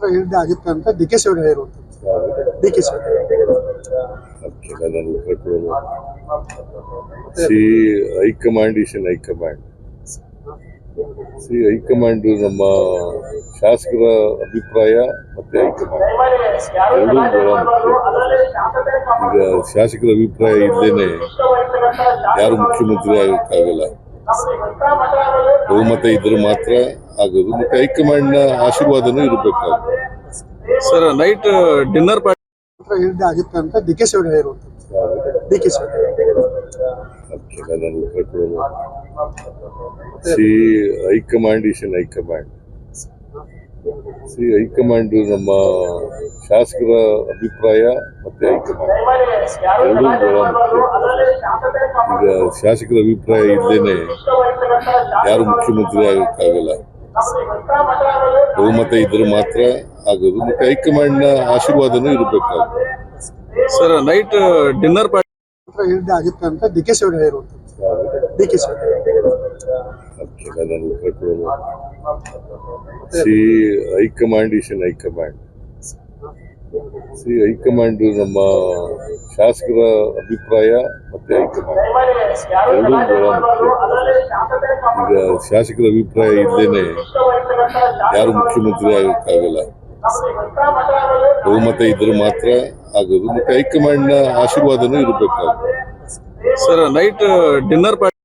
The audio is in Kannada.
ಹೇಳಿದ್ದೆ ಆಗಿತ್ತು ಅಂತ ಡಿ ಕೆ ಶಿವರು ಹೇಳಿರುವಂಥದ್ದು D K see high command is high command. See high command ನಮ್ಮ ಶಾಸಕರ ಅಭಿಪ್ರಾಯ ಮತ್ತೆ ಹೈಕಮಾಂಡ್. ಈಗ ಶಾಸಕರ ಅಭಿಪ್ರಾಯ ಇದ್ದೇನೆ ಯಾರು ಮುಖ್ಯಮಂತ್ರಿ ಆಗೋಕ್ಕಾಗಲ್ಲ. ಬಹುಮತ ಇದ್ರೆ ಮಾತ್ರ ಆಗೋದು. ಮತ್ತೆ ಹೈಕಮಾಂಡ್ನ ಆಶೀರ್ವಾದನೂ ಇರಬೇಕಾಗುತ್ತೆ. ಸರ್ ನೈಟ್ ಡಿನ್ನರ್ ಪಾರ್ಟಿ ಮಾತ್ರ ಹೇಳಿದ್ದೆ ಆಗಿತ್ತು ಅಂತ D K ಹೇಳಿರುವಂಥದ್ದು D K see high command is in high command. See high command ನಮ್ಮ ಶಾಸಕರ ಅಭಿಪ್ರಾಯ ಮತ್ತೆ ಹೈಕಮಾಂಡ್. ಎರಡೂ ಬಹಳ ಮುಖ್ಯ. ಈಗ ಶಾಸಕರ ಅಭಿಪ್ರಾಯ ಇಲ್ಲದೇನೆ ಯಾರು ಮುಖ್ಯಮಂತ್ರಿ ಆಗೋಕ್ಕಾಗಲ್ಲ. ಬಹುಮತ ಇದ್ರೆ ಮಾತ್ರ ಆಗೋದು. ಮತ್ತೆ ಹೈಕಮಾಂಡ್ನ ಆಶೀರ್ವಾದನೂ ಇರಬೇಕಾಗುತ್ತೆ. ಸರ್ ನೈಟ್ ಡಿನ್ನರ್ ಪಾರ್ಟಿ ಮಾತ್ರ ಆಗುತ್ತೆ ಆಗಿತ್ತು ಅಂತ D K ಹೇಳಿರುವಂಥದ್ದು D K see high command is in high command see high command ನಮ್ಮ ಶಾಸಕರ ಅಭಿಪ್ರಾಯ ಮತ್ತೆ ಈಗ ಶಾಸಕರ ಅಭಿಪ್ರಾಯ ಇಲ್ಲೇನೆ ಯಾರು ಮುಖ್ಯಮಂತ್ರಿ ಆಗೋಕ್ಕಾಗಲ್ಲ. ಬಹುಮತ ಇದ್ರೆ ಮಾತ್ರ ಆಗೋದು. ಮತ್ತೆ ಹೈಕಮಾಂಡ್ನ ಆಶೀರ್ವಾದನೂ ಇರಬೇಕಾಗುತ್ತೆ. Sir, night dinner